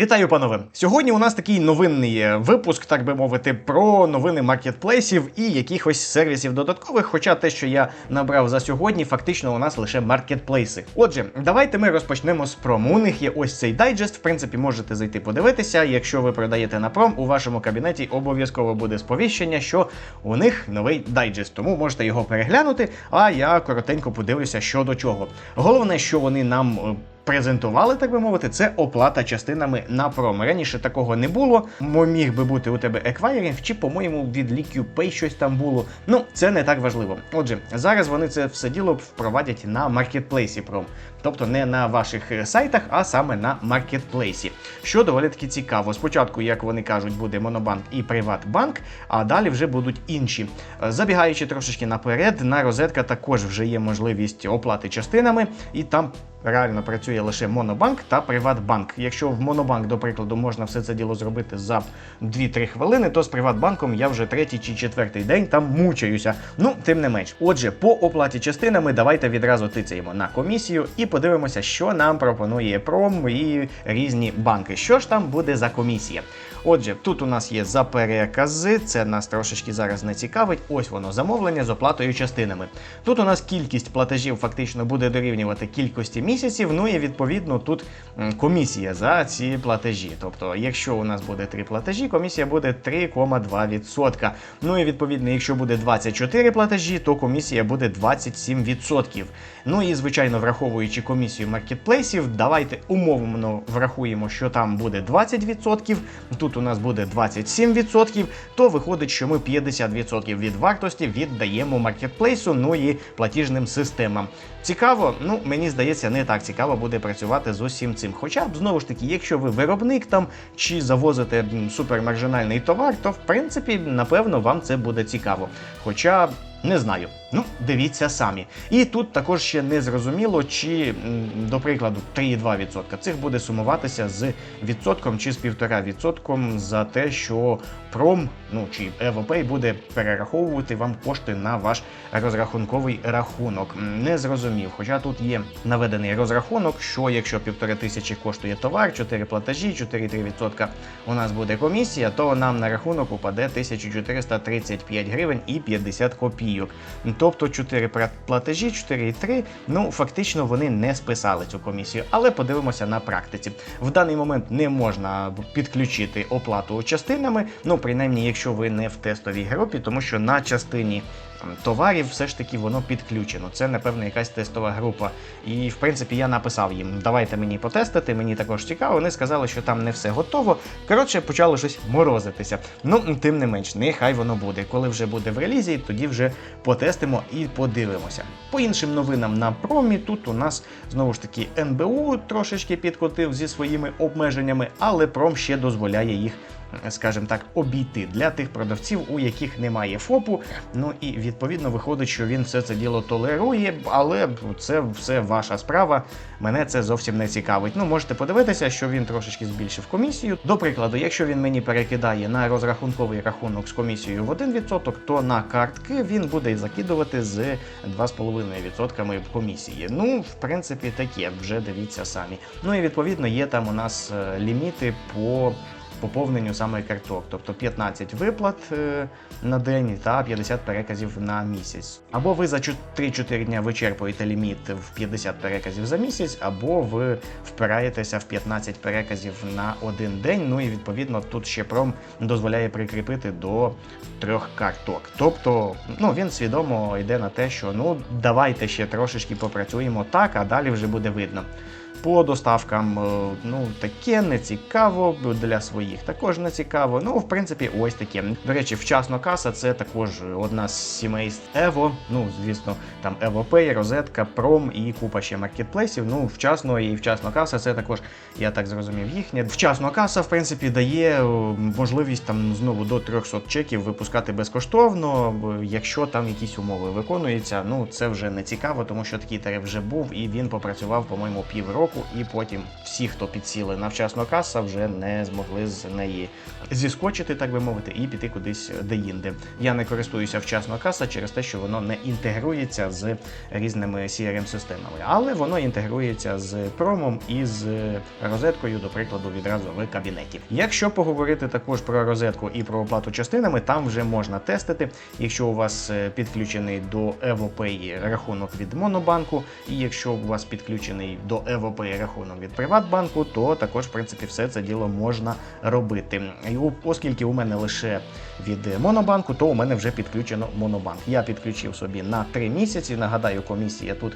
Вітаю, панове! Сьогодні у нас такий новинний е, випуск, так би мовити, про новини маркетплейсів і якихось сервісів додаткових. Хоча те, що я набрав за сьогодні, фактично у нас лише маркетплейси. Отже, давайте ми розпочнемо з пром. У них є ось цей дайджест. В принципі, можете зайти подивитися. Якщо ви продаєте на пром, у вашому кабінеті обов'язково буде сповіщення, що у них новий дайджест. Тому можете його переглянути. А я коротенько подивлюся, що до чого. Головне, що вони нам. Презентували, так би мовити, це оплата частинами на пром. Раніше такого не було. Міг би бути у тебе еквайринг, чи, по-моєму, від LiquidPay щось там було. Ну, це не так важливо. Отже, зараз вони це все діло впровадять на маркетплейсі пром. Тобто не на ваших сайтах, а саме на маркетплейсі. Що доволі таки цікаво. Спочатку, як вони кажуть, буде Монобанк і Приватбанк, а далі вже будуть інші. Забігаючи трошечки наперед, на розетка також вже є можливість оплати частинами, і там реально працює лише Монобанк та Приватбанк. Якщо в Монобанк, до прикладу, можна все це діло зробити за 2-3 хвилини, то з Приватбанком я вже третій чи четвертий день там мучаюся. Ну, тим не менш. Отже, по оплаті частинами давайте відразу тицяємо на комісію і подивимося, що нам пропонує Пром і різні банки. Що ж там буде за комісія? Отже, тут у нас є за перекази, це нас трошечки зараз не цікавить. Ось воно замовлення з оплатою частинами. Тут у нас кількість платежів фактично буде дорівнювати кількості місяців. Ну і відповідно тут комісія за ці платежі. Тобто, якщо у нас буде 3 платежі, комісія буде 3,2%. Ну і відповідно, якщо буде 24 платежі, то комісія буде 27%. Ну і звичайно, враховуючи комісію маркетплейсів, давайте умовно врахуємо, що там буде 20%, тут у нас буде 27%, то виходить, що ми 50% від вартості віддаємо маркетплейсу, ну і платіжним системам. Цікаво, ну мені здається, не так цікаво буде працювати з усім цим. Хоча б знову ж таки, якщо ви виробник там чи завозите супермаржинальний товар, то в принципі, напевно, вам це буде цікаво. Хоча. Не знаю. Ну, дивіться самі. І тут також ще не зрозуміло, чи, до прикладу, 3,2% цих буде сумуватися з відсотком чи з 1,5% за те, що пром, ну чи ЕВП буде перераховувати вам кошти на ваш розрахунковий рахунок. Не зрозумів. Хоча тут є наведений розрахунок, що якщо півтори тисячі коштує товар, 4 платежі, 4,3% у нас буде комісія, то нам на рахунок упаде 1435 гривень і 50 копійок. Тобто 4 платежі, 4,3, ну фактично вони не списали цю комісію. Але подивимося на практиці. В даний момент не можна підключити оплату частинами, ну принаймні, якщо ви не в тестовій групі, тому що на частині товарів все ж таки воно підключено. Це, напевно, якась тестова група. І в принципі я написав їм: давайте мені потестити, мені також цікаво. Вони сказали, що там не все готово. Коротше, почало щось морозитися. Ну, тим не менш, нехай воно буде. Коли вже буде в релізі, тоді вже потестимо і подивимося. По іншим новинам на промі тут у нас знову ж таки НБУ трошечки підкотив зі своїми обмеженнями, але пром ще дозволяє їх. Скажімо так, обійти для тих продавців, у яких немає ФОПу. Ну і відповідно виходить, що він все це діло толерує, але це все ваша справа. Мене це зовсім не цікавить. Ну, можете подивитися, що він трошечки збільшив комісію. До прикладу, якщо він мені перекидає на розрахунковий рахунок з комісією в 1%, то на картки він буде закидувати з 2,5% комісії. Ну, в принципі, таке, вже дивіться самі. Ну і відповідно є там у нас е, ліміти по поповненню саме карток, тобто 15 виплат е, на день та 50 переказів на місяць. Або ви за 3-4 дня вичерпуєте ліміт в 50 переказів за місяць, або ви впираєтеся в 15 переказів на один день. Ну і відповідно тут ще пром дозволяє прикріпити до трьох карток. Тобто, ну він свідомо йде на те, що ну давайте ще трошечки попрацюємо так, а далі вже буде видно. По доставкам, е, ну таке не цікаво, для своїх також не цікаво. Ну, в принципі, ось таке. До речі, вчасно каса це також одна з сімейств Ево. Ну, звісно, там EvoPay, Розетка, Пром і купа ще маркетплейсів. Ну, вчасно і вчасно каса це також, я так зрозумів, їхнє. Вчасно каса, в принципі, дає е, можливість там знову до 300 чеків випускати безкоштовно, якщо там якісь умови виконуються. Ну, це вже не цікаво, тому що такий тариф вже був і він попрацював, по-моєму, півроку. Розетку, і потім всі, хто підсіли на вчасно каса, вже не змогли з неї зіскочити, так би мовити, і піти кудись деінде. Я не користуюся вчасно каса через те, що воно не інтегрується з різними CRM-системами, але воно інтегрується з промом і з розеткою, до прикладу, відразу в кабінеті. Якщо поговорити також про розетку і про оплату частинами, там вже можна тестити. Якщо у вас е, підключений до EvoPay рахунок від Монобанку, і якщо у вас підключений до EvoPay рахунок від Приватбанку, то також, в принципі, все це діло можна робити. І оскільки у мене лише від Монобанку, то у мене вже підключено Монобанк. Я підключив собі на 3 місяці. Нагадаю, комісія тут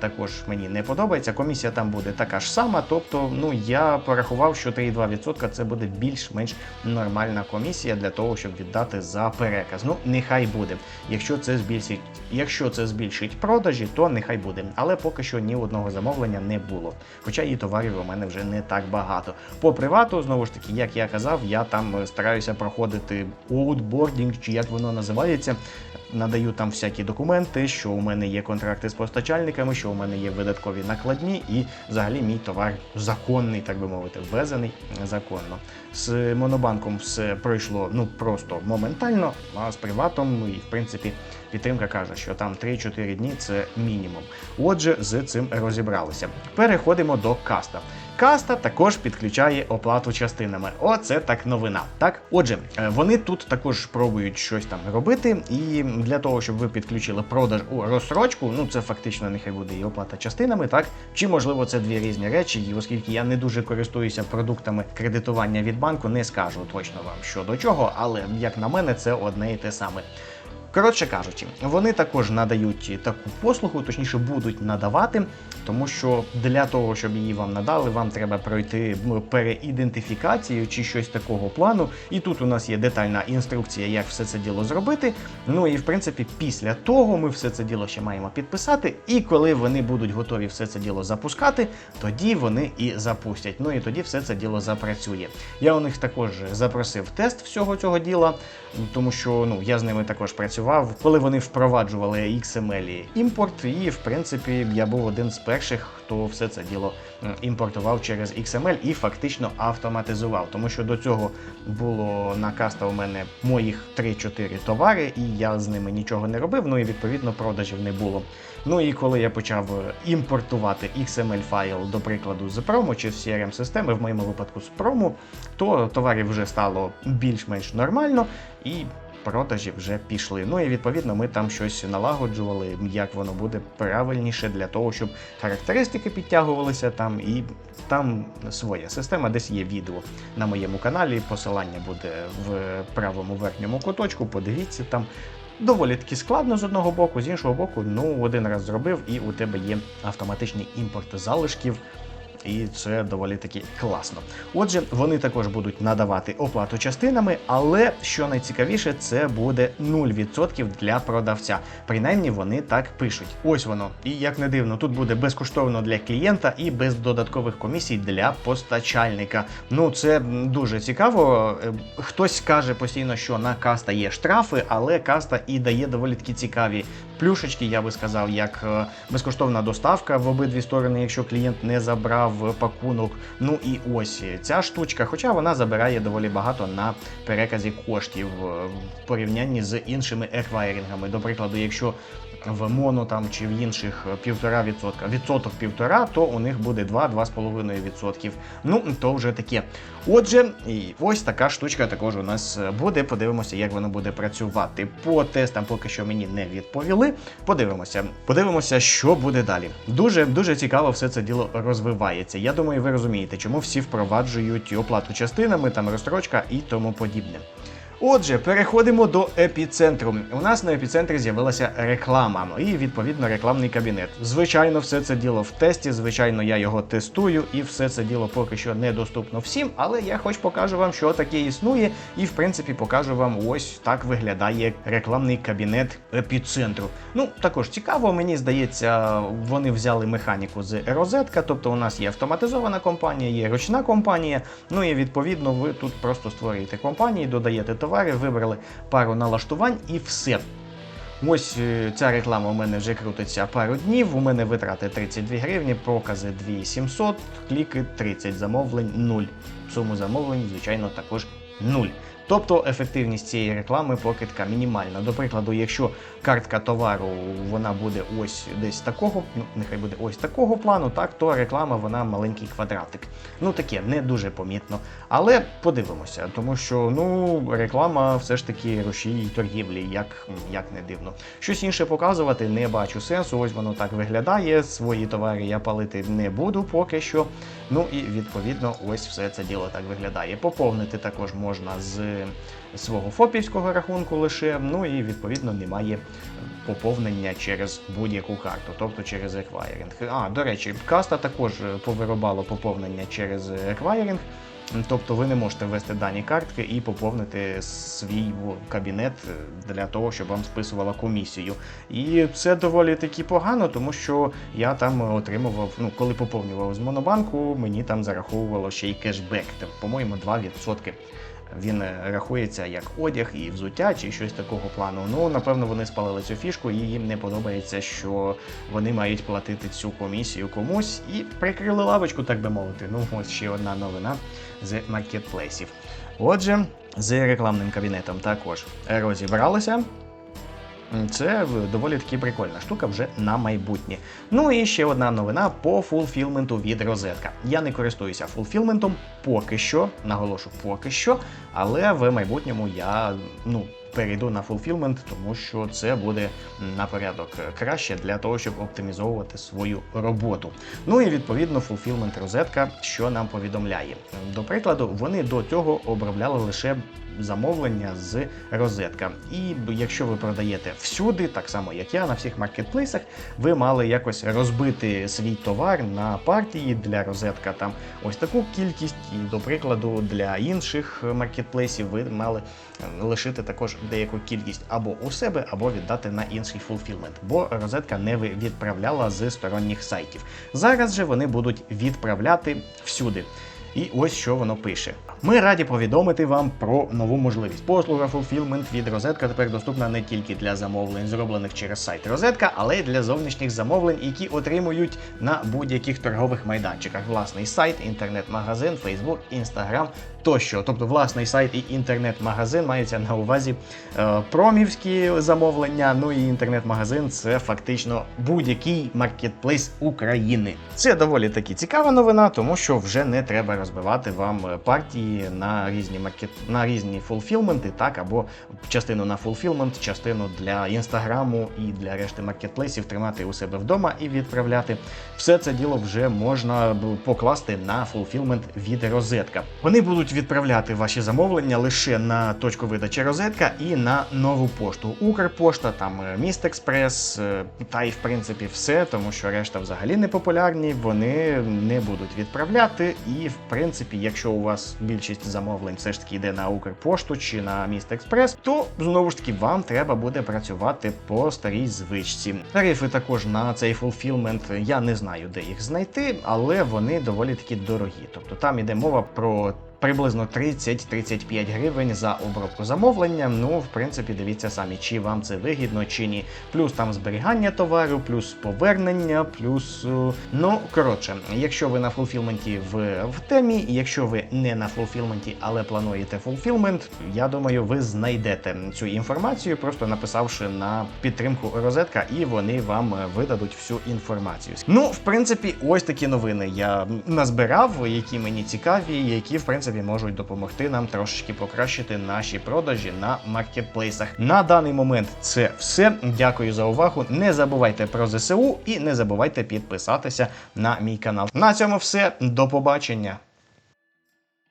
також мені не подобається. Комісія там буде така ж сама. Тобто, ну я порахував, що 3,2% це буде більш-менш нормальна комісія для того, щоб віддати за переказ. Ну, нехай буде. Якщо це збільшить, якщо це збільшить продажі, то нехай буде. Але поки що ні одного замовлення не було. Хоча і товарів у мене вже не так багато. По привату, знову ж таки, як я казав, я там е, стараюся проходити аутбордінг, чи як воно називається. Надаю там всякі документи, що у мене є контракти з постачальниками, що у мене є видаткові накладні, і взагалі мій товар законний, так би мовити, ввезений законно. З монобанком все пройшло ну просто моментально, а з приватом, і в принципі, підтримка каже, що там 3-4 дні це мінімум. Отже, з цим розібралися. Переходимо до каста. Каста також підключає оплату частинами. Оце так новина. Так, отже, е, вони тут також пробують щось там робити, і для того, щоб ви підключили продаж у розсрочку, ну це фактично нехай буде і оплата частинами, так чи можливо це дві різні речі, і оскільки я не дуже користуюся продуктами кредитування від банку, не скажу точно вам що до чого, але як на мене, це одне і те саме. Коротше кажучи, вони також надають таку послугу, точніше будуть надавати, тому що для того, щоб її вам надали, вам треба пройти переідентифікацію чи щось такого плану. І тут у нас є детальна інструкція, як все це діло зробити. Ну і в принципі, після того ми все це діло ще маємо підписати. І коли вони будуть готові все це діло запускати, тоді вони і запустять. Ну і тоді все це діло запрацює. Я у них також запросив тест всього цього діла, тому що ну я з ними також працював, коли вони впроваджували XML імпорт, і в принципі я був один з перших, хто все це діло імпортував через XML і фактично автоматизував, тому що до цього було на каста у мене моїх 3-4 товари, і я з ними нічого не робив. Ну і відповідно продажів не було. Ну і коли я почав е, імпортувати XML файл, до прикладу, з промо чи з CRM системи, в моєму випадку з промо, то товарів вже стало більш-менш нормально і. Продажі вже пішли. Ну і відповідно ми там щось налагоджували, як воно буде правильніше для того, щоб характеристики підтягувалися там, і там своя система, десь є відео на моєму каналі. Посилання буде в правому верхньому куточку. Подивіться там. Доволі таки складно з одного боку, з іншого боку, ну один раз зробив, і у тебе є автоматичний імпорт залишків. І це доволі таки класно. Отже, вони також будуть надавати оплату частинами, але що найцікавіше, це буде 0% для продавця. Принаймні вони так пишуть. Ось воно. І як не дивно, тут буде безкоштовно для клієнта і без додаткових комісій для постачальника. Ну це дуже цікаво. Е, Хтось каже постійно, що на каста є штрафи, але каста і дає доволі таки цікаві плюшечки, я би сказав, як е, безкоштовна доставка в обидві сторони, якщо клієнт не забрав пакунок. Ну і ось ця штучка, хоча вона забирає доволі багато на переказі коштів е, в порівнянні з іншими еквайрингами. До прикладу, якщо в моно там чи в інших півтора відсотка, відсоток півтора, то у них буде 2-2,5 відсотків. Ну то вже таке. Отже, і ось така штучка також у нас буде. Подивимося, як воно буде працювати. По тестам поки що мені не відповіли. Подивимося, подивимося, що буде далі. Дуже дуже цікаво все це діло розвивається. Я думаю, ви розумієте, чому всі впроваджують оплату частинами, там розстрочка і тому подібне. Отже, переходимо до епіцентру. У нас на епіцентрі з'явилася реклама і відповідно рекламний кабінет. Звичайно, все це діло в тесті. Звичайно, я його тестую, і все це діло поки що недоступно всім. Але я хоч покажу вам, що таке існує, і в принципі покажу вам ось так виглядає рекламний кабінет епіцентру. Ну також цікаво, мені здається, вони взяли механіку з розетка, тобто у нас є автоматизована компанія, є ручна компанія. Ну і відповідно ви тут просто створюєте компанії, додаєте товари, вибрали пару налаштувань і все. Ось е, ця реклама у мене вже крутиться пару днів. У мене витрати 32 гривні, покази 2700, кліки 30 замовлень 0. Суму замовлень, звичайно, також 0. Тобто ефективність цієї реклами покидка мінімальна. До прикладу, якщо картка товару вона буде ось десь такого, ну нехай буде ось такого плану, так то реклама вона маленький квадратик. Ну таке не дуже помітно. Але подивимося, тому що ну реклама все ж таки рушій торгівлі, як, як не дивно. Щось інше показувати не бачу сенсу. Ось воно так виглядає. Свої товари я палити не буду поки що. Ну і відповідно, ось все це діло так виглядає. Поповнити також можна з свого ФОПівського рахунку лише. Ну і відповідно немає поповнення через будь-яку карту, тобто через еквайринг. А, до речі, каста також повиробало поповнення через еквайринг. Тобто ви не можете ввести дані картки і поповнити свій кабінет для того, щоб вам списувала комісію. І це доволі таки погано, тому що я там отримував, ну коли поповнював з монобанку, мені там зараховувало ще й кешбек, по-моєму, 2%. Він рахується як одяг і взуття чи щось такого плану. Ну напевно вони спалили цю фішку, і їм не подобається, що вони мають платити цю комісію комусь і прикрили лавочку, так би мовити. Ну ось ще одна новина з маркетплейсів. Отже, з рекламним кабінетом також розібралися. Це доволі таки прикольна штука вже на майбутнє. Ну і ще одна новина по фулфілменту від розетка. Я не користуюся фулфілментом поки що, наголошу поки що, але в майбутньому я ну. Перейду на фулфілмент, тому що це буде на порядок краще для того, щоб оптимізовувати свою роботу. Ну і відповідно фулфілмент розетка, що нам повідомляє. До прикладу, вони до цього обробляли лише замовлення з розетка. І якщо ви продаєте всюди, так само як я, на всіх маркетплейсах, ви мали якось розбити свій товар на партії для розетка. Там ось таку кількість, і до прикладу, для інших маркетплейсів ви мали лишити також деяку кількість або у себе, або віддати на інший фулфілмент, бо розетка не відправляла з сторонніх сайтів. Зараз же вони будуть відправляти всюди. І ось що воно пише. Ми раді повідомити вам про нову можливість. Послуга Fulfillment від Розетка тепер доступна не тільки для замовлень, зроблених через сайт Розетка, але й для зовнішніх замовлень, які отримують на будь-яких торгових майданчиках. Власний сайт, інтернет-магазин, Facebook, Instagram тощо. Тобто власний сайт і інтернет-магазин мається на увазі е, промівські замовлення. Ну і інтернет-магазин це фактично будь-який маркетплейс України. Це доволі таки цікава новина, тому що вже не треба розбивати вам партії на різні маркет на різні фулфілменти, так або частину на фулфілмент, частину для інстаграму і для решти маркетплейсів тримати у себе вдома і відправляти. Все це діло вже можна покласти на фулфілмент від розетка. Вони будуть відправляти ваші замовлення лише на точку видачі розетка і на нову пошту. Укрпошта, там Міст Експрес, е, та й в принципі все, тому що решта взагалі не популярні. Вони не будуть відправляти. І в принципі, якщо у вас більшість замовлень все ж таки йде на Укрпошту чи на Міст Експрес, то знову ж таки вам треба буде працювати по старій звичці. Тарифи також на цей фулфілмент. Я не знаю, де їх знайти, але вони доволі таки дорогі. Тобто там іде мова про приблизно 30-35 гривень за обробку замовлення. Ну, в принципі, дивіться самі, чи вам це вигідно, чи ні. Плюс там зберігання товару, плюс повернення, плюс. е, Ну, коротше, якщо ви на фулфілменті в, в темі, якщо ви не на фулфілменті, але плануєте фулфілмент, я думаю, ви знайдете цю інформацію, просто написавши на підтримку розетка, і вони вам е, видадуть всю інформацію. Ну, в принципі, ось такі новини я назбирав, які мені цікаві, які в принципі можуть допомогти нам трошечки покращити наші продажі на маркетплейсах. На даний момент це все. Дякую за увагу. Не забувайте про ЗСУ і не забувайте підписатися на мій канал. На цьому все. До побачення.